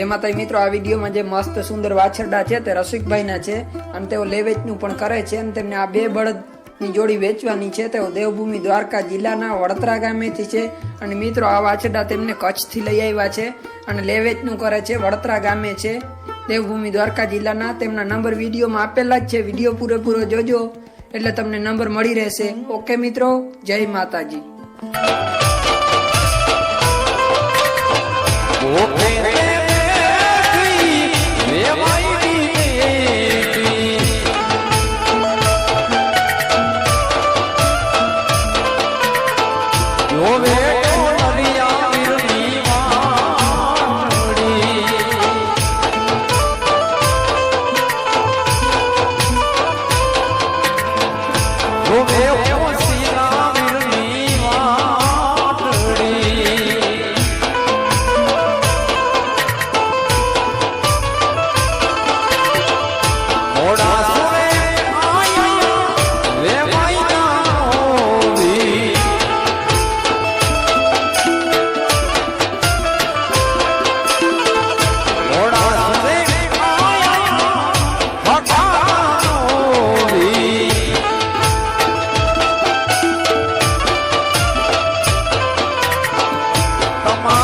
માતા મિત્રો આ વિડીયોમાં જે મસ્ત સુંદર વાછરડા છે તે રસિકભાઈના છે અને તેઓ લેવેચનું પણ કરે છે અને તેમને આ બે બળદની જોડી વેચવાની છે. તેઓ દેવભૂમિ દ્વારકા જિલ્લાના વડતરા ગામેથી છે અને મિત્રો આ વાછરડા તેમને કચ્છથી લઈ આવ્યા છે અને લેવેચનું કરે છે, વડતરા ગામે છે. દેવભૂમિ દ્વારકા જિલ્લાના તેમના નંબર વિડીયોમાં આપેલા જ છે. વીડિયો પૂરેપૂરો જોજો એટલે તમને નંબર મળી રહેશે. ઓકે મિત્રો, જય માતાજી. Oh, oh, oh. Come on.